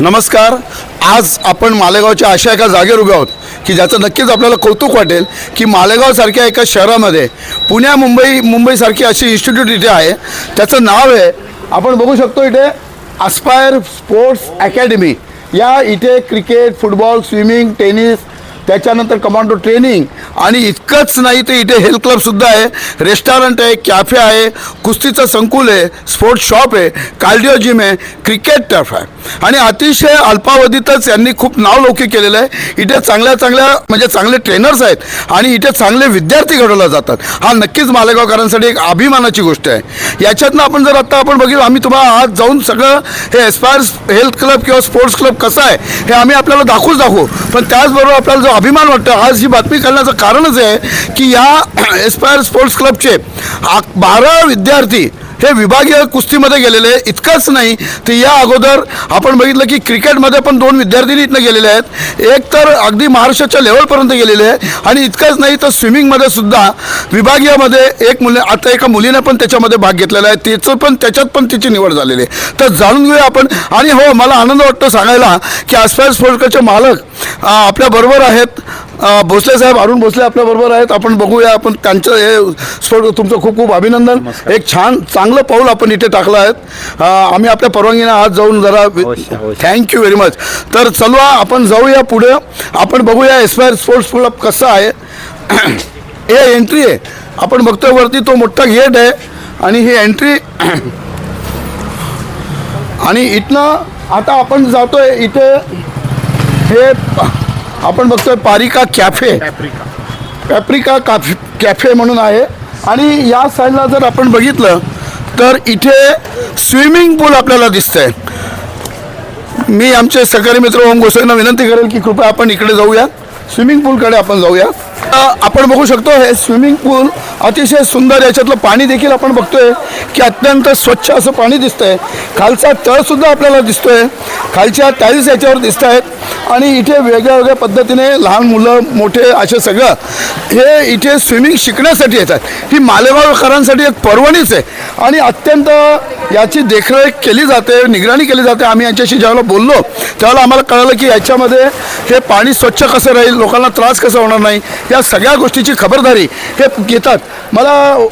नमस्कार. आज आपण मालेगावच्या अशा एका जागेवर उभे आहोत की ज्याचं नक्कीच आपल्याला कौतुक वाटेल की मालेगावसारख्या एका शहरामध्ये पुण्या मुंबई मुंबईसारखी अशी इन्स्टिट्यूट इथे आहे. त्याचं नाव आहे आपण बघू शकतो इथे अस्पायर स्पोर्ट्स अकॅडमी या इथे क्रिकेट फुटबॉल स्विमिंग टेनिस त्याच्यानंतर कमांडो ट्रेनिंग. आणि इतकंच नाही तर इथे हेल्थ क्लबसुद्धा आहे. रेस्टॉरंट आहे कॅफे आहे कुस्तीचं संकुल आहे स्पोर्ट्स शॉप आहे कार्डिओ जिम आहे क्रिकेट टर्फ आहे. आणि अतिशय अल्पावधीतच यांनी खूप नावलौकी केलेलं आहे. इथे चांगल्या चांगल्या म्हणजे चांगले ट्रेनर्स आहेत आणि इथे चांगले विद्यार्थी घडवले जातात. हा नक्कीच मालेगावकरांसाठी एक अभिमानाची गोष्ट आहे. याच्यातनं आपण जर आत्ता आपण बघितलं आम्ही तुम्हाला आज जाऊन सगळं हे एस्पायर हेल्थ क्लब किंवा स्पोर्ट्स क्लब कसं आहे हे आम्ही आपल्याला दाखवूच दाखवू. पण त्याचबरोबर आपल्याला जो अभिमान वाटतो आज ही बातमी करण्याचं कारणच आहे की या एस्पायर स्पोर्ट्स क्लबचे बारा विद्यार्थी हे विभागीय कुस्तीमध्ये गेलेले आहे. इतकंच नाही तर या अगोदर आपण बघितलं की क्रिकेटमध्ये पण दोन विद्यार्थिनी इथनं गेलेले आहेत. एक तर अगदी महाराष्ट्राच्या लेवलपर्यंत गेलेले आहे आणि इतकंच नाही तर स्विमिंगमध्ये सुद्धा विभागीयमध्ये एक मुलं आता एका मुलीने पण त्याच्यामध्ये भाग घेतलेला आहे. तिचं पण त्याच्यात पण तिची निवड झालेली आहे. तर जाणून घेऊया आपण. आणि हो मला आनंद वाटतो सांगायला की आसपास स्पोर्ट्सचे मालक आपल्याबरोबर आहेत. भोसले साहेब अरुण भोसले आपल्याबरोबर आहेत. आपण बघूया आपण त्यांचं हे स्पोर्ट तुमचं खूप खूप अभिनंदन. एक छान चांगलं पाऊल आपण इथे टाकलं आहेत. अं, आम्ही आपल्या परवानगीने आज जाऊन जरा. थँक्यू व्हेरी मच तर चलवा आपण जाऊया पुढे. आपण बघूया एस्पायर स्पोर्ट्स क्लब कसं आहे. हे एंट्री आहे. आपण बघतोय वरती तो मोठा गेट आहे. आणि ही एंट्री आणि इथनं आता आपण जातोय इथे. हे आपण बघतोय paprika cafe. Paprika. Cafe cafe म्हणून आहे. आणि या साईडला जर आपण बघितलं तर इथे स्विमिंग पूल आपल्याला दिसतंय. मी आमचे सहकारी मित्र ओम गोसाईंना विनंती करेल की कृपया आपण इकडे जाऊया. स्विमिंग पूलकडे आपण जाऊया. आपण बघू शकतो हे स्विमिंग पूल अतिशय सुंदर याच्यातलं पाणी देखील आपण बघतोय की अत्यंत स्वच्छ असं पाणी दिसतंय. खालचा तळसुद्धा आपल्याला दिसतोय. खालच्या टाईल्स याच्यावर दिसत आहेत आणि इथे वेगळ्या वेगळ्या पद्धतीने लहान मुलं मोठे असे सगळं हे इथे स्विमिंग शिकण्यासाठी येतात. ही मालेगावकरांसाठी एक पर्वणीच आहे. आणि अत्यंत याची देखरेख केली जाते निगराणी केली जाते. आम्ही यांच्याशी ज्यावेळेला बोललो त्यावेळेला आम्हाला कळलं की याच्यामध्ये हे पाणी स्वच्छ कसं राहील लोकांना त्रास कसा होणार नाही या सगळ्या गोष्टीची खबरदारी हे घेतात. मला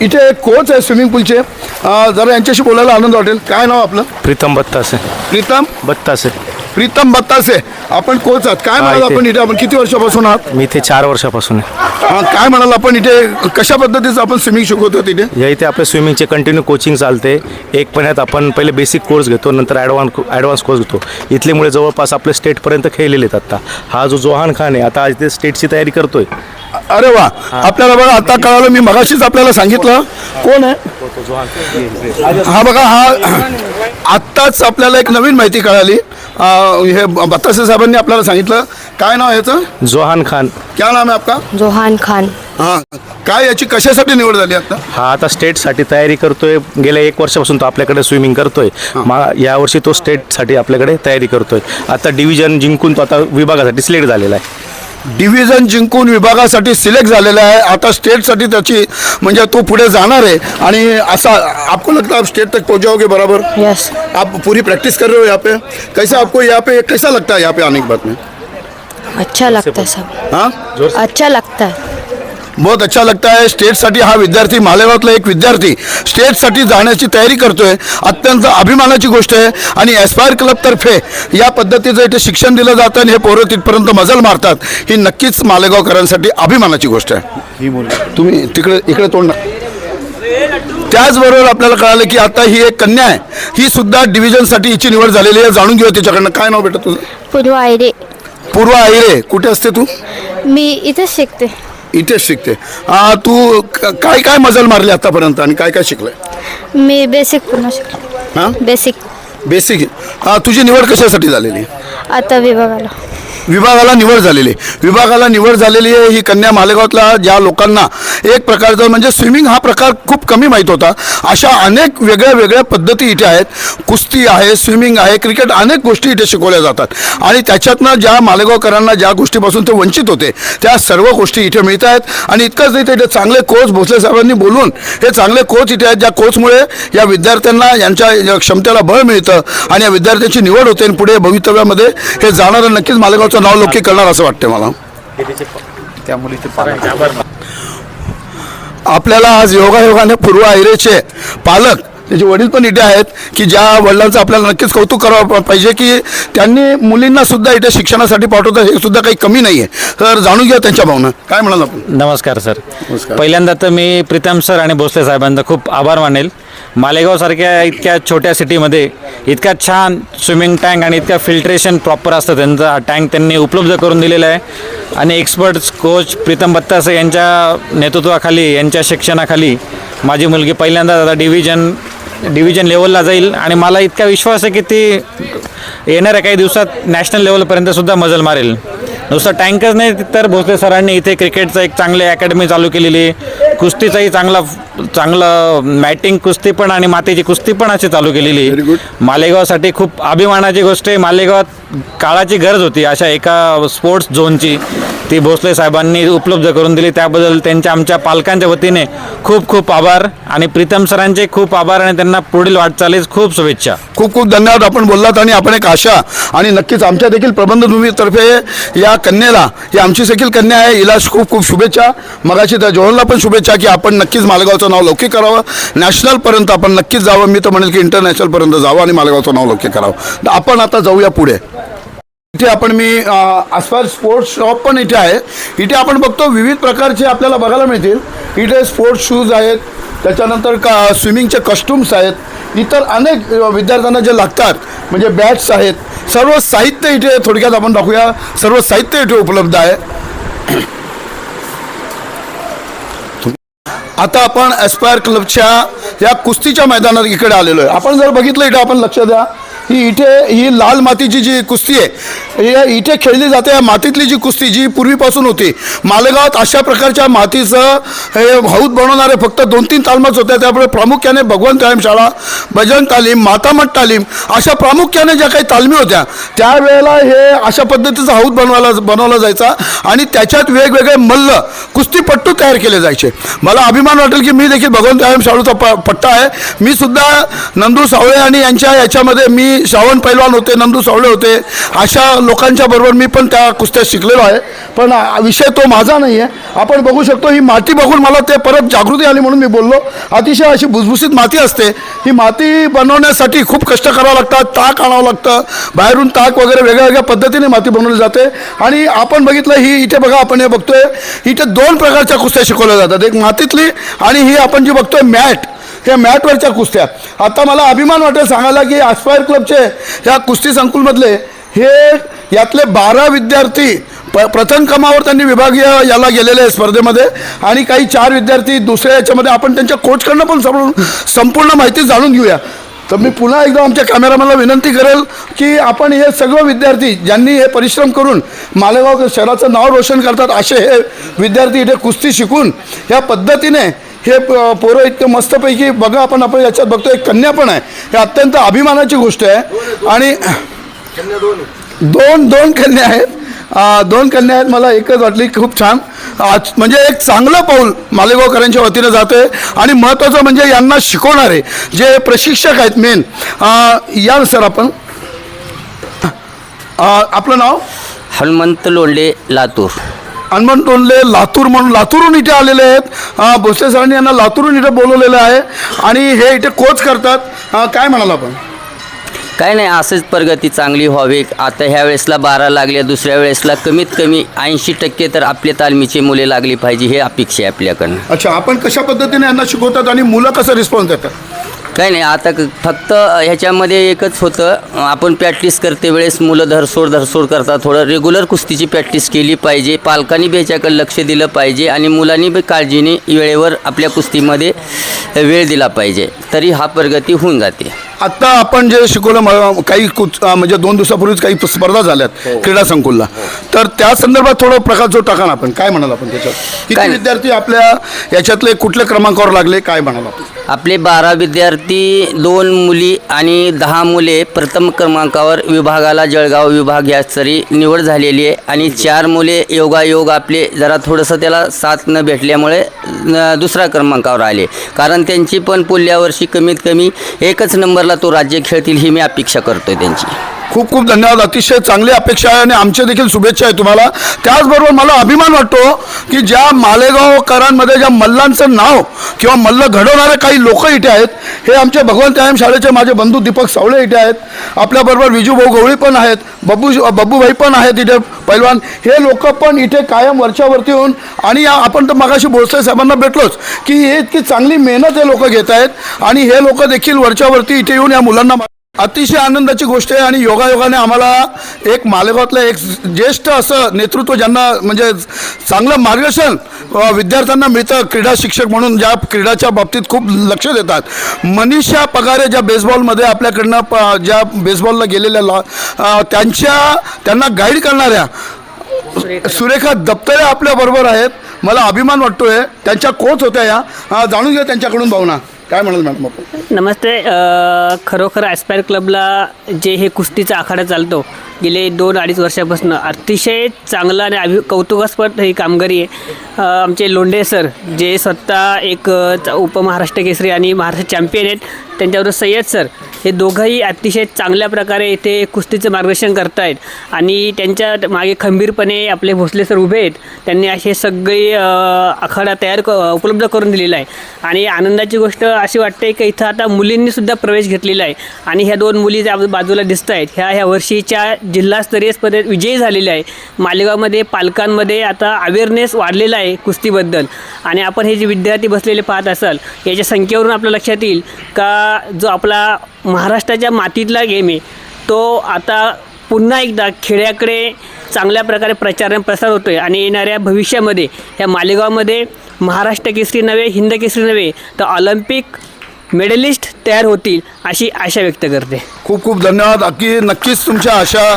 इथे कोच आहे स्विमिंग पूलचे. अ, जरा यांच्याशी बोलायला आनंद वाटेल. काय नाव आपलं? प्रीतम बत्तासे. प्रीतम? बत्तासे. प्रीतम बत्तासे. आपण कोच आहात. काय म्हणाल इथे. आपण इथे? आपण किती वर्षापासून आहात? मी इथे चार वर्षापासून आहे. हा, काय म्हणाल आपण इथे? कशा पद्धतीचं आपण स्विमिंग शिकवतो तिथे? या इथे आपल्या स्विमिंगचे कंटिन्यू कोचिंग चालते. एक महिन्यात आपण पहिले बेसिक कोर्स घेतो नंतर ॲडव्हान्स ॲडव्हान्स कोर्स घेतो. इथले मुळे जवळपास आपले स्टेटपर्यंत खेळलेले आहेत आता. हा जो जोहान खान आहे आता इथे स्टेटची तयारी करतोय. अरे वा. आपल्याला बघा आता कळालं मी मगाशीच आपल्याला सांगितलं. कोण आहे? हा बघा हा. आत्ताच आपल्याला एक नवीन माहिती कळाली. हे बत्तासे साहेबांनी आपल्याला सांगितलं. काय नाव आहे याचं? जोहान खान. क्या नाम आहे आपका? जोहान खान. हां. काय याची कशासाठी निवड झाली आता? हा आता स्टेटसाठी तयारी करतोय. गेल्या एक वर्षापासून तो आपल्याकडे स्विमिंग करतोय. मा यावर्षी तो स्टेटसाठी आपल्याकडे तयारी करतोय. आता डिव्हिजन जिंकून तो आता विभागासाठी सिलेक्ट झालेला आहे. डिव्हिजन जिंकून विभागासाठी सिलेक्ट झालेला है आता स्टेटसाठी त्याची म्हणजे तो पुढे जाणार आहे. आणि असा आपको लगता है आप स्टेट तक पहुंच जाओगे बराबर? यस आप पूरी प्रैक्टिस कर रहे हो यहाँ पे? कैसा आपको यहाँ पे कैसा लगता है यहाँ पे आने के बाद में? अच्छा लगता है सब। हाँ? अच्छा लगता है। बहुत अच्छा लगता है। स्टेटसाठी हा विद्यार्थी मालेगावातला एक विद्यार्थी स्टेटसाठी जाण्याची तयारी करतोय. अत्यंत अभिमानाची गोष्ट आहे. आणि एस्पायर क्लबतर्फे या पद्धतीचं इथे शिक्षण दिलं जातं आणि हे पोरं तिथपर्यंत मजल मारतात. ही नक्कीच मालेगावकरांसाठी अभिमानाची गोष्ट आहे. तुम्ही तिकडे इकडे तोंड त्याचबरोबर आपल्याला कळालं की आता ही एक कन्या आहे. ही सुद्धा डिव्हिजनसाठी हिची निवड झालेली आहे. जाणून घेऊ तिच्याकडनं. काय नाव बेटा तुझं? पूर्व आयरे पूर्व आहिरे कुठे असते तू? मी इथेच शिकते. इथेच शिकते. आ, तू क- काय काय मजल मारली आतापर्यंत आणि काय काय शिकलंय? मी बेसिक पूर्ण शिकले. हां? बेसिक बेसिक तुझी निवड कशासाठी झालेली? आता विभागाला. विभागाला निवड झालेली आहे. विभागाला निवड झालेली आहे. ही कन्या मालेगावातल्या ज्या लोकांना एक प्रकारचं म्हणजे स्विमिंग हा प्रकार खूप कमी माहीत होता. अशा अनेक वेगळ्या वेगळ्या पद्धती इथे आहेत. कुस्ती आहे स्विमिंग आहे क्रिकेट अनेक गोष्टी इथे शिकवल्या जातात. आणि त्याच्यातनं ज्या मालेगावकरांना ज्या गोष्टीपासून ते वंचित होते त्या सर्व गोष्टी इथे मिळत आहेत. आणि इतकंच नाही तर इथे चांगले कोच भोसले साहेबांनी बोलून हे चांगले कोच इथे आहेत ज्या कोचमुळे या विद्यार्थ्यांना यांच्या क्षमतेला बळ मिळतं आणि या विद्यार्थ्यांची निवड होते आणि पुढे भवितव्यामध्ये हे जाणारं नक्कीच मालेगावचं नाव लौकिक करणार असं वाटतं मला. त्या मुलीचे पालक आपल्याला आज योगायोगाने पूर्व आयरेचे पालक त्याचे वडील पण इथे आहेत की ज्या वडिलांचं आपल्याला नक्कीच कौतुक करावं पाहिजे की त्यांनी मुलींना सुद्धा इथे शिक्षणासाठी पाठवतात हे सुद्धा काही कमी नाही आहे तर जाणून घ्या त्यांच्या भावना. काय म्हणाल आपण? नमस्कार सर. नमस्कार. पहिल्यांदा तर मी प्रीतम सर आणि भोसले साहेबांचा खूप आभार मानेल. मालेगावसारख्या इतक्या छोट्या सिटीमध्ये इतका छान स्विमिंग टँक आणि इतका फिल्ट्रेशन प्रॉपर असतं त्यांचा हा टँक त्यांनी उपलब्ध करून दिलेला आहे. आणि एक्सपर्ट्स कोच प्रीतम बत्तासे यांच्या नेतृत्वाखाली यांच्या शिक्षणाखाली माझी मुलगी पहिल्यांदा आता डिव्हिजन डिव्हिजन लेवलला जाईल. आणि मला इतका विश्वास आहे की ती येणाऱ्या काही दिवसात नॅशनल लेवलपर्यंत सुद्धा मजल मारेल. नुसतं टँकच नाही तर भोसले सरांनी इथे क्रिकेटचं एक चांगली अकॅडमी चालू केलेली कुस्तीचाही चांगला चांगलं मॅटिंग कुस्ती पण आणि मातीची कुस्ती पण अशी चालू केलेली. मालेगावसाठी खूप अभिमानाची गोष्ट आहे. मालेगावात काळाची गरज होती. अशा एका स्पोर्ट्स झोनची ती भोसले साहेबांनी उपलब्ध करून दिली. त्याबद्दल त्यांच्या आमच्या पालकांच्या वतीने खूप खूप आभार आणि प्रीतम सरांचे खूप आभार आणि त्यांना पुढील वाटचालीस खूप शुभेच्छा. खूप खूप धन्यवाद. आपण बोललात आणि आपण एक आशा आणि नक्कीच आमच्या देखील प्रबंधभूमीतर्फे या कन्येला ही आमची देखील कन्या आहे. हिला खूप खूप शुभेच्छा. मगाशी त्या जोहनला पण शुभेच्छा की आपण नक्कीच मालगावचं नाव लौकिक करावं. नॅशनलपर्यंत आपण नक्कीच जावं. मी तर म्हणेल की इंटरनॅशनलपर्यंत जावं आणि मालेगावचं नाव लौकिक करावं. तर आपण आता जाऊया पुढे. इथे आपण मी आसपास स्पोर्ट्स शॉप पण इथे आहे. इथे आपण बघतो विविध प्रकारचे आपल्याला बघायला मिळतील. इथे स्पोर्ट्स शूज आहेत. त्याच्यानंतर का स्विमिंगचे कस्ट्युम्स आहेत. इतर अनेक विद्यार्थ्यांना जे लागतात म्हणजे बॅट्स आहेत. सर्व साहित्य इथे थोडक्यात आपण दाखवूया सर्व साहित्य इथे उपलब्ध आहे. आता आपण एस्पायर क्लबच्या या कुस्तीच्या मैदानात इकडे आलेलो आहे. आपण जर बघितलं इथे आपण लक्ष द्या. ही इथे ही लाल मातीची जी कुस्ती आहे ही इथे खेळली जाते या मातीतली जी कुस्ती जी पूर्वीपासून होती मालेगावात अशा प्रकारच्या मातीचं हे हौद बनवणारे फक्त दोन तीन तालमाच होत्या त्यामुळे प्रामुख्याने भगवंत व्यायामशाळा शाळा भजन तालीम मातामठ तालीम अशा प्रामुख्याने ज्या काही तालमी होत्या त्यावेळेला हे अशा पद्धतीचा हौद बनवायला बनवला जायचा आणि त्याच्यात वेगवेगळे मल्ल कुस्तीपट्टू तयार केले जायचे. मला अभिमान वाटेल की मी देखील भगवंत तालीम प पट्टा आहे. मी सुद्धा नंदू सावळे आणि यांच्या याच्यामध्ये मी श्रावण पैलवान होते नंदू सावळे होते अशा लोकांच्या बरोबर मी पण त्या कुस्त्या शिकलेलो आहे. पण विषय तो माझा नाही आहे आपण बघू शकतो ही माती बघून मला ते परत जागृती आली म्हणून मी बोललो. अतिशय अशी भुसभुसीत माती असते. ही माती बनवण्यासाठी खूप कष्ट करावं लागतात ताक आणावं लागतं. बाहेरून ताक वगैरे वेगळ्या वेगळ्या पद्धतीने माती बनवली जाते. आणि आपण बघितलं ही इथे बघा आपण हे बघतोय इथे दोन प्रकारच्या कुस्त्या शिकवल्या जातात. एक मातीतली आणि ही आपण जी बघतोय मॅट. त्या मॅटवरच्या कुस्त्या. आता मला अभिमान वाटेल सांगायला की आस्पायर क्लबचे ह्या कुस्ती संकुलमधले हे यातले बारा विद्यार्थी प प्रथम क्रमावर त्यांनी विभागीय याला गेलेले आहे स्पर्धेमध्ये. आणि काही चार विद्यार्थी दुसऱ्या याच्यामध्ये आपण त्यांच्या कोचकडनं पण सम संपूर्ण माहिती जाणून घेऊया. तर मी पुन्हा एकदा आमच्या कॅमेरामॅनला विनंती करेल की आपण हे सगळं विद्यार्थी ज्यांनी हे परिश्रम करून मालेगाव शहराचं नाव रोशन करतात असे हे विद्यार्थी इथे कुस्ती शिकून ह्या पद्धतीने हे प- पोरं इतकं मस्तपैकी बघा आपण आपण याच्यात बघतो एक कन्या पण आहे. हे अत्यंत अभिमानाची गोष्ट आहे. आणि दोन दोन कन्या आहेत. आ, दोन कन्या आहेत मला एकच वाटली खूप छान. आज म्हणजे एक चांगलं पाऊल मालेगावकरांच्या वतीनं जाते आणि महत्त्वाचं म्हणजे यांना शिकवणारे जे प्रशिक्षक आहेत मेन या सर आपण. आपलं नाव? हनुमंत लोंढे लातूर. हनुमान टोनले लातूर म्हणून लातूरून इथे आलेले आहेत. भोसले सरांनी यांना लातूरून इथे बोलवलेलं आहे. आणि हे इथे कोच करतात. काय म्हणाल आपण? काय नाही असंच प्रगती चांगली व्हावी. आता ह्या वेळेसला बारा लागल्या दुसऱ्या वेळेसला कमीत कमी ऐंशी टक्के तर आपल्या तालमीची मुले लागली पाहिजे हे अपेक्षा आहे आपल्याकडनं. अच्छा आपण कशा पद्धतीने यांना शिकवतात आणि मुलं कसं रिस्पॉन्स देतात? काय नाही आता क- फक्त ह्याच्यामध्ये एकच होतं. आपण प्रॅक्टिस करते वेळेस मुलं धरसोड धरसोड करतात. थोडं रेग्युलर कुस्तीची प्रॅक्टिस केली पाहिजे. पालकांनी बी ह्याच्याकडे लक्ष दिलं पाहिजे आणि मुलांनी बी काळजीने वेळेवर आपल्या कुस्तीमध्ये वेळ दिला पाहिजे. तरी हा प्रगती होऊन जाते. आत्ता आपण जे शिकवलं म- काही कुच अं, म्हणजे दोन दिवसापूर्वीच काही स्पर्धा झाल्यात क्रीडा संकुलला. तर त्या संदर्भात थोडं प्रकाश जो टाका ना आपण काय म्हणाल आपण त्याच्यात किती काय? विद्यार्थी आपल्या याच्यातले कुठल्या क्रमांकावर लागले काय म्हणाल आपण? आपले बारा विद्यार्थी दोन मुली आणि दहा मुले प्रथम क्रमांकावर विभागाला जळगाव विभाग या स्तरी निवड झालेली आहे. आणि चार मुले योगायोग आपले जरा थोडंसं त्याला साथ न भेटल्यामुळे दुसऱ्या क्रमांकावर आले. कारण त्यांची पण पुढल्या वर्षी कमीत कमी एकच नंबरला तो राज्य खेळतील ही मी अपेक्षा करतोय त्यांची. खूप खूप धन्यवाद. अतिशय चांगली अपेक्षा आहे आणि आमचे देखील शुभेच्छा आहे तुम्हाला. त्याचबरोबर मला अभिमान वाटतो की ज्या मालेगावकरांमध्ये ज्या मल्लांचं नाव किंवा मल्ल घडवणारे काही लोक इथे आहेत हे आमचे भगवंत व्यायाम शाळेचे माझे बंधू दीपक सावळे इथे आहेत. आपल्याबरोबर विजूभाऊ गवळी पण आहेत बब्बू बब्बूभाई पण आहेत इथे पैलवान. हे लोक पण इथे कायम वरच्यावरती येऊन आणि आपण तर मगाशी बोलसाई साहेबांना भेटलोच की हे इतकी चांगली मेहनत हे लोक घेत आहेत आणि हे लोक देखील वरच्यावरती इथे येऊन या मुलांना अतिशय आनंदाची गोष्ट आहे आणि योगायोगाने आम्हाला एक मालेगावातलं एक ज्येष्ठ असं नेतृत्व ज्यांना म्हणजे चांगलं मार्गदर्शन विद्यार्थ्यांना मिळतं क्रीडा शिक्षक म्हणून ज्या क्रीडाच्या बाबतीत खूप लक्ष देतात. मनीषा पगारे ज्या बेसबॉलमध्ये आपल्याकडनं प ज्या बेसबॉलला गेलेल्या ला त्यांच्या त्यांना गाईड करणाऱ्या सुरेखा. दप्तरे आपल्याबरोबर आहेत. मला अभिमान वाटतोय त्यांच्या कोच होत्या या. जाणून घ्या त्यांच्याकडून भावना. काय म्हणाल मॅडम आपण? नमस्ते अ, खरोखर ॲस्पायर क्लबला जे हे कुस्तीचा आखाडा चालतो गेले दोन अडीच वर्षापासून अतिशय चांगलं आणि अभि कौतुकास्पद ही कामगिरी आहे. अ, आमचे लोंढे सर जे स्वतः एक अ, च- उपमहाराष्ट्र केसरी आणि महाराष्ट्र चॅम्पियन आहेत त्यांच्याबरोबर सय्यद सर हे दोघंही अतिशय चांगल्या प्रकारे इथे कुस्तीचं मार्गदर्शन करत आहेत आणि त्यांच्या मागे खंबीरपणे आपले भोसले सर उभे आहेत. त्यांनी असे सगळे आखाडा तयार क उपलब्ध करून दिलेला आहे. आणि आनंदाची गोष्ट अशी वाटते की इथं आता मुलींनीसुद्धा प्रवेश घेतलेला आहे. आणि ह्या दोन मुली ज्या बाजूला दिसत आहेत ह्या ह्या वर्षीच्या जिल्हास्तरीय स्पर्धेत विजयी झालेल्या आहे मालेगावमध्ये पालकांमध्ये आता अवेअरनेस वाढलेला आहे कुस्तीबद्दल. आणि आपण हे जे विद्यार्थी बसलेले पाहत असाल याच्या संख्येवरून आपल्या लक्षात येईल का जो आपला महाराष्ट्राच्या मातीतला गेम आहे. तो आता पुन्हा एकदा खेड्याकडे चांगल्या प्रकारे प्रचार आणि प्रसार होतो आहे आणि येणाऱ्या भविष्यामध्ये या मालेगावमध्ये महाराष्ट्र केसरी नव्हे हिंद केसरी नव्हे तर ऑलिम्पिक मेडलिस्ट तयार होतील अशी आशा व्यक्त करते. खूप खूप धन्यवाद. की नक्कीच तुमच्या आशा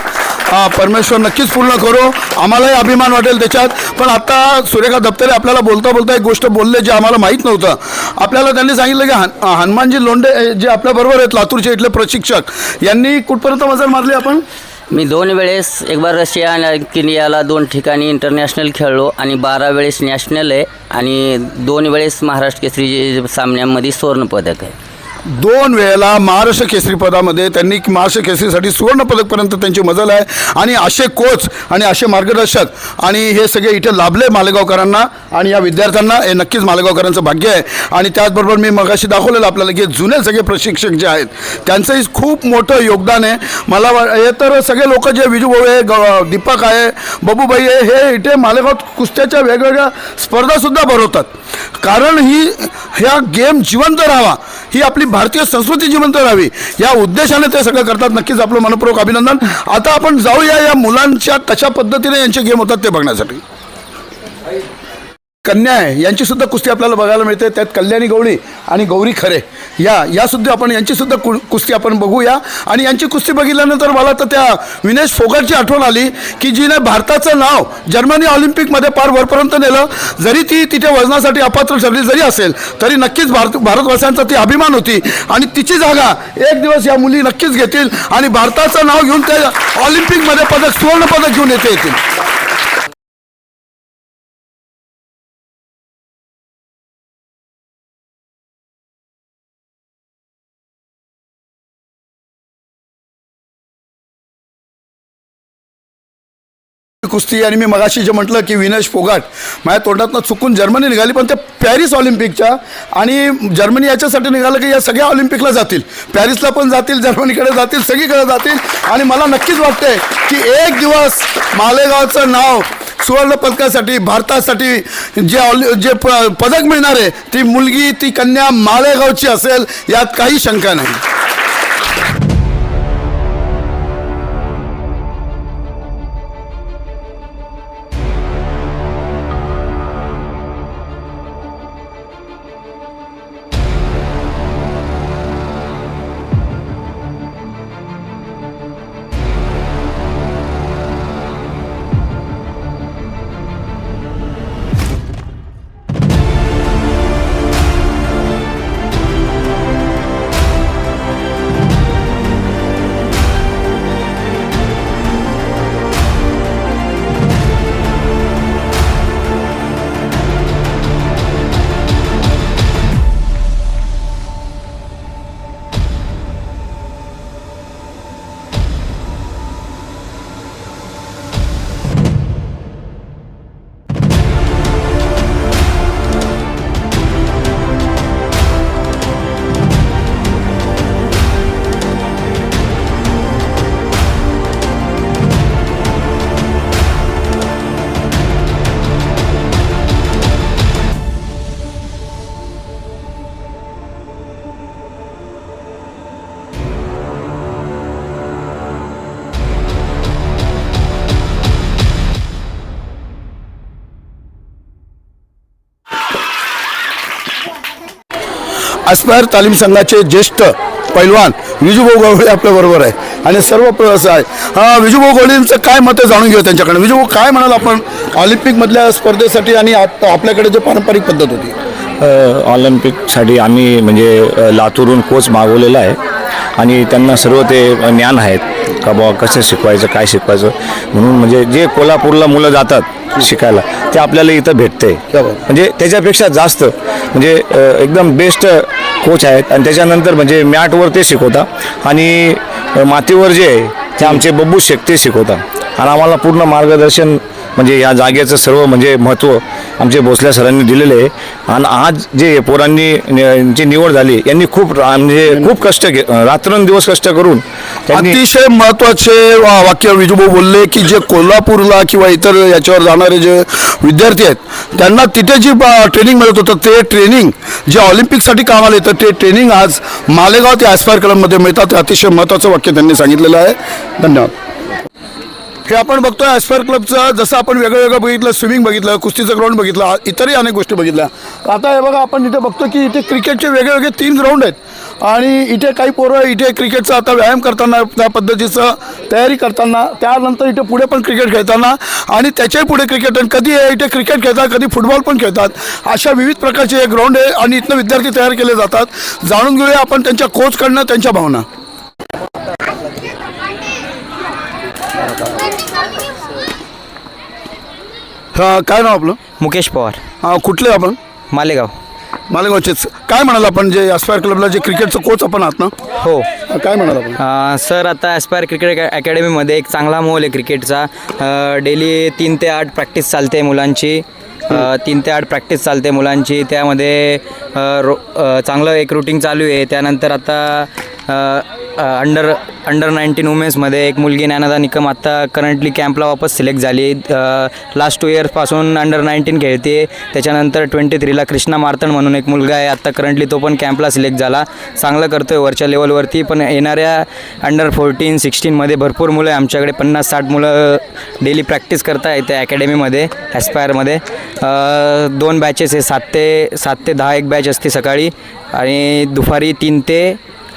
हा परमेश्वर नक्कीच पूर्ण करो. आम्हालाही अभिमान वाटेल त्याच्यात. पण आता सुरेखा दप्तरे आपल्याला बोलता बोलता एक गोष्ट बोलले जे आम्हाला माहीत नव्हतं. आपल्याला त्यांनी सांगितलं की हन हनुमानजी लोंढे जे आपल्याबरोबर आहेत लातूरचे इथले प्रशिक्षक यांनी कुठपर्यंत मजल मारली आपण? मी दोन वेळेस एक बार रशिया आणि किनियाला दोन ठिकाणी इंटरनॅशनल खेळलो आणि बारा वेळेस नॅशनल आहे आणि दोन वेळेस महाराष्ट्र केसरी सामन्यांमध्ये सुवर्णपदक आहे. दोन वेळेला महाराष्ट्र केसरी पदामध्ये त्यांनी महाराष्ट्र केसरीसाठी सुवर्णपदकपर्यंत त्यांची मजल आहे. आणि असे कोच आणि असे मार्गदर्शक आणि हे सगळे इथे लाभले मालेगावकरांना आणि या विद्यार्थ्यांना. हे नक्कीच मालेगावकरांचं भाग्य आहे. आणि त्याचबरोबर मी मगाशी दाखवलेलं आपल्याला की जुने सगळे प्रशिक्षक जे आहेत त्यांचंही खूप मोठं योगदान आहे. मला वा- हे तर सगळे लोक जे विजूभाऊ आहे ग दीपक आहे बबूबाई आहे हे इथे मालेगाव कुस्त्याच्या वेगवेगळ्या स्पर्धासुद्धा भरवतात. कारण ही ह्या गेम जिवंत राहावा ही आपली भारतीय संस्कृती जिवंत राहावी. या उद्देशाने ते सगळं करतात. नक्कीच आपलं मनपूर्वक अभिनंदन. आता आपण जाऊया या मुलांच्या कशा पद्धतीने यांचे गेम होतात ते बघण्यासाठी. कन्या आहे यांची सुद्धा कुस्ती आपल्याला बघायला मिळते. त्यात कल्याणी गवळी आणि गौरी खरे. या या सुद्धा आपण यांची सुद्धा कु कुस्ती आपण बघूया. आणि यांची कुस्ती बघितल्यानंतर मला तर त्या विनेश फोगाटची आठवण आली की जिने भारताचं नाव जर्मनी ऑलिम्पिकमध्ये पार वरपर्यंत नेलं. जरी ती तिथे वजनासाठी अपात्र ठरली जरी असेल तरी नक्कीच भारत भारतवासियांचा ती अभिमान होती. आणि तिची जागा एक दिवस या मुली नक्कीच घेतील. आणि भारताचं नाव घेऊन ते ऑलिम्पिकमध्ये पदक सुवर्णपदक घेऊन येते येतील. कुस्ती आणि मी मगाशी जे म्हटलं की विनेश फोगाट माझ्या तोंडातनं चुकून जर्मनी निघाली पण ते पॅरिस ऑलिम्पिकच्या आणि जर्मनी याच्यासाठी निघालं की या सगळ्या ऑलिम्पिकला जातील. पॅरिसला पण जातील जर्मनीकडे जातील सगळीकडे जातील. आणि मला नक्कीच वाटते की एक दिवस मालेगावचं नाव सुवर्ण पदकासाठी भारतासाठी जे ऑलि जे प पदक मिळणार आहे ती मुलगी ती कन्या मालेगावची असेल यात काही शंका नाही. ॲस्पायर तालीम संघाचे ज्येष्ठ पैलवान विजूभाऊ गवळी आपल्या बरोबर आहे. आणि सर्व प्रवास आहे. हा विजूभाऊ गवळींचं काय मत जाणून घेऊ त्यांच्याकडे विजूभाऊ काय म्हणाल आपण? ऑलिम्पिकमधल्या स्पर्धेसाठी आणि आपल्याकडे जे पारंपरिक पद्धत होती. ऑलिम्पिकसाठी आम्ही म्हणजे लातूरून कोच मागवलेला आहे. आणि त्यांना सर्व ते ज्ञान आहेत. का बाबा कसं शिकवायचं काय शिकवायचं? म्हणून म्हणजे जे कोल्हापूरला मुलं जातात शिकायला ते आपल्याला इथं भेटते. म्हणजे त्याच्यापेक्षा जास्त. म्हणजे एकदम बेस्ट कोच आहेत. आणि त्याच्यानंतर म्हणजे मॅटवर ते शिकवता. आणि मातीवर जे आहे ते आमचे बब्बू शेख ते शिकवता. आणि आम्हाला पूर्ण मार्गदर्शन म्हणजे या जागेचं सर्व म्हणजे महत्त्व आमचे भोसले सरांनी दिलेले आहे. आणि आज जे पोरांनी जी निवड झाली यांनी खूप म्हणजे खूप कष्ट घे रात्रंदिवस कष्ट करून अतिशय महत्त्वाचे वाक्य विजूभाऊ बोलले की जे कोल्हापूरला किंवा इतर याच्यावर जाणारे जे विद्यार्थी आहेत त्यांना तिथे जी ट्रेनिंग मिळत होतं ते ट्रेनिंग जे ऑलिम्पिकसाठी कामाला येतं ते ट्रेनिंग आज मालेगाव ते ॲस्पायर क्लबमध्ये मिळतात. ते अतिशय महत्त्वाचं वाक्य त्यांनी सांगितलेलं आहे. धन्यवाद. हे आपण बघतोय ॲस्पर क्लबचं. जसं आपण वेगळं वेगळं बघितलं स्विमिंग बघितलं कुस्तीचं ग्राउंड बघितलं इतरही अनेक गोष्टी बघितल्या. आता हे बघा आपण इथे बघतो की इथे क्रिकेटचे वेगळे वेगळे तीन ग्राउंड आहेत. आणि इथे काही पोरं इथे क्रिकेटचा आता व्यायाम करताना त्या पद्धतीचं तयारी करताना त्यानंतर इथे पुढे पण क्रिकेट खेळताना आणि त्याच्याही पुढे क्रिकेट. आणि कधी इथे क्रिकेट खेळतात कधी फुटबॉल पण खेळतात. अशा विविध प्रकारचे हे ग्राउंड आहे आणि इथनं विद्यार्थी तयार केले जातात. जाणून घेऊया आपण त्यांच्या कोचकडनं त्यांच्या भावना. हा काय नाव आपलं? मुकेश पवार. हा कुठले आपण? मालेगाव. मालेगावचेच काय म्हणाल आपण जे ॲस्पायर क्लबला जे क्रिकेटचं कोच आपण आहात ना? हो. हा, काय म्हणाल आपण? अ, सर आता ॲस्पायर क्रिकेट अकॅ- अकॅडमीमध्ये एक चांगला मोल आहे क्रिकेटचा अ, डेली तीन ते आठ प्रॅक्टिस चालते मुलांची. अ, तीन ते आठ प्रॅक्टिस चालते मुलांची. त्यामध्ये अ, रो अ, चांगलं एक रुटीन चालू आहे. त्यानंतर आता अंडर अंडर नाईन्टीन वुमेन्समध्ये एक मुलगी ज्ञानदा निकम आत्ता करंटली कॅम्पला वापस सिलेक्ट झाली लास्ट टू इयर्सपासून अंडर नाईन्टीन खेळते. त्याच्यानंतर ट्वेंटी थ्रीला कृष्णा मार्तन म्हणून एक मुलगा आहे. आत्ता करंटली तो पण कॅम्पला सिलेक्ट झाला. चांगलं करतो आहे वरच्या लेवलवरती पण येणाऱ्या अंडर फोर्टीन सिक्स्टीनमध्ये भरपूर मुलं आहे आमच्याकडे पन्नास साठ मुलं डेली प्रॅक्टिस करता येते अकॅडमीमध्ये ॲस्पायरमध्ये दोन बॅचेस आहे. सात ते सात ते दहा एक बॅच असते सकाळी. आणि दुपारी तीन ते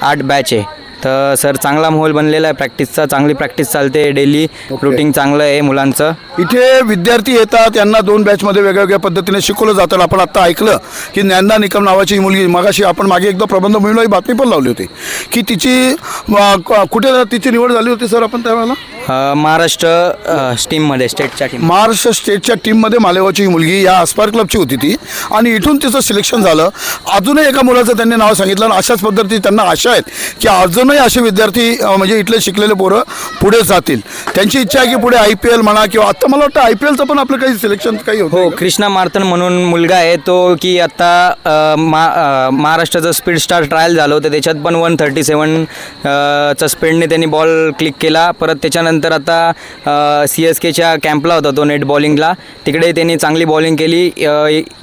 आठ बॅच आहे. तर सर चांगला माहोल बनलेला आहे प्रॅक्टिसचा चांगली प्रॅक्टिस चालते डेली रुटीन चांगलं आहे मुलांचं. इथे विद्यार्थी येतात त्यांना दोन बॅचमध्ये वेगवेगळ्या पद्धतीने शिकवलं जातं. आपण आत्ता ऐकलं की ज्ञानदा निकम नावाची ही मुलगी मगाशी आपण मागे एकदा प्रबंध मोहिमेला ही बातमी पण लावली होती की तिची कुठे तिची निवड झाली होती सर आपण त्यावेळेला? महाराष्ट्र अ, स्टीममध्ये स्टेटच्या टीम महाराष्ट्र स्टेटच्या टीममध्ये मालेगावची ही मुलगी या अस्पायर क्लबची होती ती. आणि इथून तिचं सिलेक्शन झालं. अजूनही एका मुलाचं त्यांनी नाव सांगितलं आणि अशाच पद्धतीने त्यांना आशा आहेत की अजूनही असे विद्यार्थी म्हणजे इथले शिकलेले पोरं पुढे जातील. त्यांची इच्छा आहे की पुढे आय पी एल म्हणा किंवा आता मला वाटतं आय पी एलचं पण आपलं काही सिलेक्शन काही हो कृष्णा मार्तन म्हणून मुलगा आहे तो की आता अ, मा अ, महाराष्ट्राचं स्पीड स्टार ट्रायल झालं होतं त्याच्यात पण वन थर्टी सेवन चा स्पीडने त्यांनी बॉल क्लिक केला. परत त्याच्यानंतर आता सी एस केच्या कॅम्पला होता तो नेट बॉलिंगला तिकडे त्यांनी चांगली बॉलिंग केली.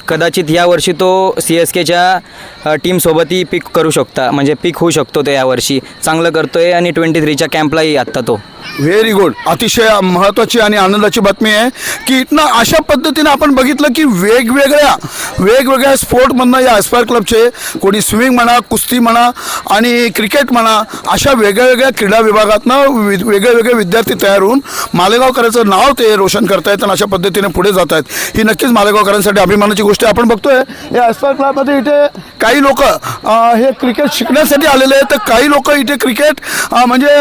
कदाचित यावर्षी तो सी एस केच्या टीमसोबतही पिक करू शकता म्हणजे पिक होऊ शकतो तो यावर्षी चांगलं करतोय आणि ट्वेंटी थ्रीच्या कॅम्पलाही आत्ता तो. व्हेरी गुड अतिशय महत्त्वाची आणि आनंदाची बातमी आहे की इथनं अशा पद्धतीने आपण बघितलं की वेगवेगळ्या वेगवेगळ्या स्पोर्टमधनं या एस्पायर क्लबचे कोणी स्विमिंग म्हणा कुस्ती म्हणा आणि क्रिकेट म्हणा अशा वेगळ्या वेगळ्या क्रीडा विभागातनं वेगळे वेगळे विद्यार्थी तयार होऊन मालेगावकरांचं नाव ते रोशन करतायत आणि अशा पद्धतीने पुढे जात आहेत ही नक्कीच मालेगावकरांसाठी अभिमानाची गोष्ट आहे. आपण बघतोय या एस्पायर क्लबमध्ये इथे काही लोक हे क्रिकेट शिकण्यासाठी आलेले आहेत. तर काही लोक इथे क्रिकेट म्हणजे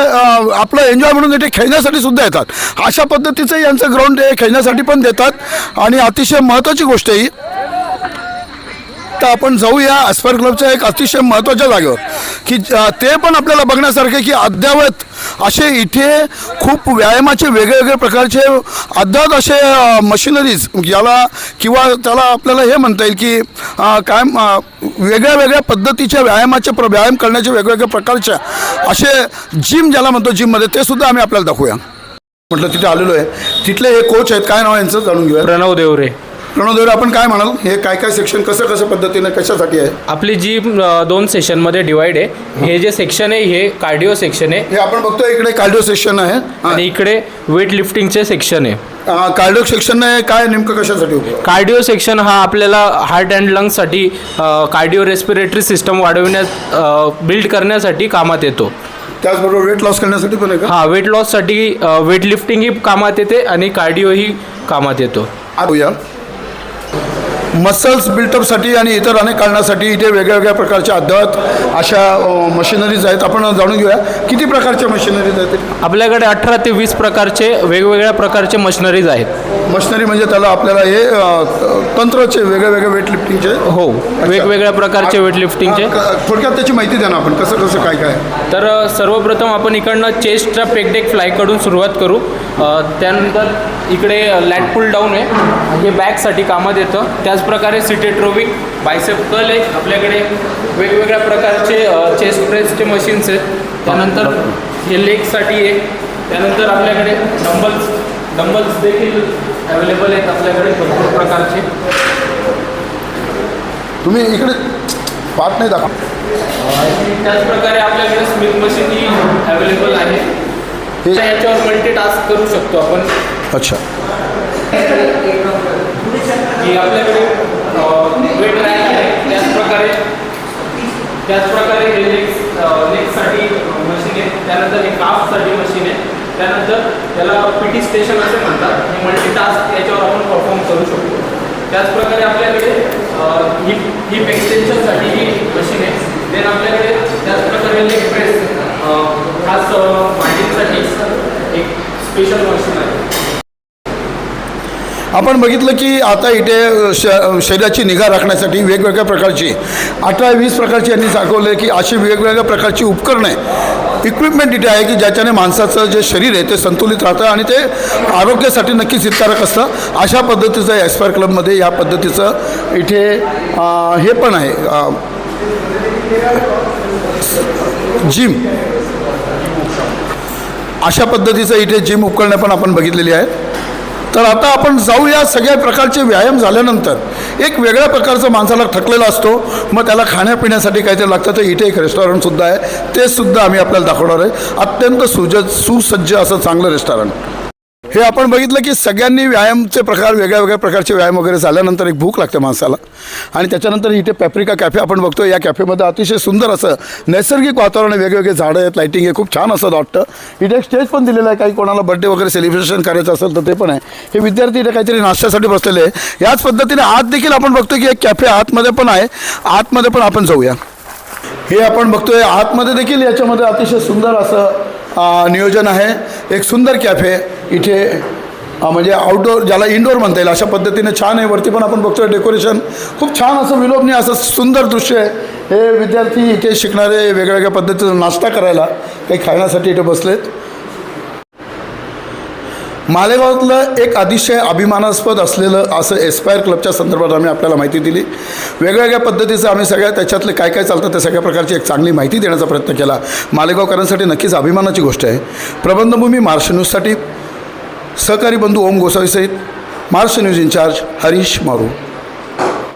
आपलं एन्जॉय म्हणून ते खेळण्यासाठी सुद्धा येतात. अशा पद्धतीचं यांचं ग्राउंड हे खेळण्यासाठी पण देतात. आणि अतिशय महत्त्वाची गोष्ट ही. आता आपण जाऊया अस्पर क्लबच्या एक अतिशय महत्त्वाच्या जागेवर. की ते पण आपल्याला बघण्यासारखे की अद्यावत असे इथे खूप व्यायामाचे वेगवेगळे प्रकारचे अद्यावत असे मशिनरीज याला किंवा त्याला आपल्याला हे म्हणता येईल की काय वेगळ्या वेगळ्या पद्धतीच्या व्यायामाचे प्र व्यायाम करण्याचे वेगवेगळ्या प्रकारच्या असे जिम ज्याला म्हणतो जिममध्ये ते सुद्धा आम्ही आपल्याला दाखवूया. म्हटलं तिथे आलेलो आहे. तिथले हे कोच आहेत काय नाव यांचं? जाणून घेऊया. प्रणव देवरे. प्रणव देवरे आपण काय म्हणाल? हे काय काय सेक्शन कसं कसं पद्धतीने कशासाठी आहे? आपली जी अ, दोन सेशनमध्ये डिवाइड आहे हे जे सेक्शन आहे हे कार्डिओ सेक्शन आहे. हे आपण बघतो इकडे कार्डिओ सेक्शन आहे. आणि इकडे वेट लिफ्टिंगचे सेक्शन आहे कार्डिओ सेक्शन काय नेमकं कशासाठी उपयोग? कार्डिओ सेक्शन हा आपल्याला हार्ट अँड लंग्ससाठी कार्डिओ रेस्पिरेटरी सिस्टम वाढविण्यात बिल्ड करण्यासाठी कामात येतो. त्याचबरोबर वेट लॉस करण्यासाठी पण आहे का? हा वेट लॉससाठी वेट लिफ्टिंग ही कामात येते आणि कार्डिओ ही कामात येतो. या मसल्स बिल्टअपसाठी आणि इतर अनेक कारणासाठी इथे वेगळ्या वेगळ्या प्रकारच्या अद्ययावत अशा मशिनरीज आहेत. आपण जाणून घेऊया. किती प्रकारच्या मशिनरीज आहेत आपल्याकडे अठरा ते वीस प्रकारचे वेगवेगळ्या प्रकारचे मशिनरीज आहेत. मशिनरी म्हणजे त्याला आपल्याला हे तंत्रचे वेगळे वेगळे वेट लिफ्टिंगचे हो वेगवेगळ्या प्रकारचे वेट लिफ्टिंगचे थोडक्यात त्याची माहिती द्या ना आपण. कसं कसं काय काय? तर सर्वप्रथम आपण इकडनं चेस्टच्या पेकडेक फ्लायकडून सुरुवात करू. त्यानंतर इकडे लॅट पुल डाऊन आहे. हे बॅकसाठी कामात येतं. त्याचप्रकारे सिटेट्रोविक बायसेप कल आहे आपल्याकडे वेगवेगळ्या प्रकारचे चेस्ट प्रेसचे मशीन्स आहेत. त्यानंतर हे लेगसाठी आहे त्यानंतर आपल्याकडे डंबल्स डंबल्स देखील अवेलेबल आहेत आपल्याकडे भरपूर प्रकारचे. तुम्ही इकडे पाठ नाही दाखवा त्याचप्रकारे आपल्याकडे स्मिथ मशीन ही अवेलेबल आहे. हे- याच्यावर मल्टीटास्क करू शकतो आपण. अच्छा. की आपल्याकडे वेट रॅक आहे. त्याचप्रकारे त्याचप्रकारे हे लेग्स लेगसाठी मशीन आहे. त्यानंतर हे काफसाठी मशीन आहे. त्यानंतर त्याला पी टी स्टेशन असे म्हणतात. हे मल्टीटास्क याच्यावर आपण परफॉर्म करू शकतो. त्याचप्रकारे आपल्याकडे हिप हिप एक्सटेन्शनसाठी ही मशीन आहे. देन आपल्याकडे त्याचप्रकारे लेग प्रेस खास मांडीसाठी एक स्पेशल मशीन आहे. आपण बघितलं की आता इथे श शरीराची निगा राखण्यासाठी वेगवेगळ्या प्रकारची अठरा वीस प्रकारची यांनी दाखवले की अशी वेगवेगळ्या प्रकारची उपकरणे इक्विपमेंट इथे आहे की ज्याच्याने माणसाचं जे शरीर आहे ते संतुलित राहतं आणि ते आरोग्यासाठी नक्कीच हितकारक असतं. अशा पद्धतीचं एस्पायर क्लबमध्ये या पद्धतीचं इथे हे पण आहे जिम अशा पद्धतीचं इथे जिम उपकरणे पण आपण बघितलेली आहेत. तर आता आपण जाऊया सगळ्या प्रकारचे व्यायाम झाल्यानंतर. एक वेगळ्या प्रकारचं माणसाला थकलेला असतो मग त्याला खाण्यापिण्यासाठी काहीतरी लागतं. तर इथे एक रेस्टॉरंटसुद्धा आहे. ते सुद्धा आम्ही आपल्याला दाखवणार आहे. अत्यंत सुज सुसज्ज असं चांगलं रेस्टॉरंट हे आपण बघितलं की सगळ्यांनी व्यायामचे प्रकार वेगळ्या वेगळ्या प्रकारचे व्यायाम वगैरे झाल्यानंतर एक भूक लागते माणसाला. आणि त्याच्यानंतर इथे पॅप्रिका कॅफे आपण बघतो या कॅफेमध्ये अतिशय सुंदर असं नैसर्गिक वातावरण वेगवेगळे झाडं आहेत लाईटिंग आहे खूप छान असं वाटतं. इथे एक स्टेज पण दिलेलं आहे. काही कोणाला बड्डे वगैरे सेलिब्रेशन करायचं असेल तर ते पण आहे. हे विद्यार्थी इथे काहीतरी नाश्त्यासाठी बसलेले आहे याच पद्धतीने आत देखील आपण बघतो की एक कॅफे आतमध्ये पण आहे. आतमध्ये पण आपण जाऊया. हे आपण बघतोय. आतमध्ये देखील याच्यामध्ये अतिशय सुंदर असं नियोजन आहे. एक सुंदर कॅफे. इथे म्हणजे आउटडोर ज्याला इनडोअर म्हणता येईल अशा पद्धतीने छान आहे. वरती पण आपण बघतोय डेकोरेशन खूप छान असं विलोभनीय असं सुंदर दृश्य आहे. हे विद्यार्थी इथे शिकणारे वेगळ्या वेगळ्या पद्धतीचा नाश्ता करायला काही खाण्यासाठी इथे बसलेत. मालेगावातलं एक अतिशय अभिमानास्पद असलेलं असं एस्पायर क्लबच्या संदर्भात आम्ही आपल्याला माहिती दिली. वेगवेगळ्या पद्धतीचं आम्ही सगळ्या त्याच्यातले काय काय चालतं त्या सगळ्या प्रकारची एक चांगली माहिती देण्याचा प्रयत्न केला. मालेगावकरांसाठी नक्कीच अभिमानाची गोष्ट आहे. प्रबंधभूमी महाराष्ट्र न्यूजसाठी सहकारी बंधू ओम गोसावी सहित महाराष्ट्र न्यूज इन्चार्ज हरीश मारू.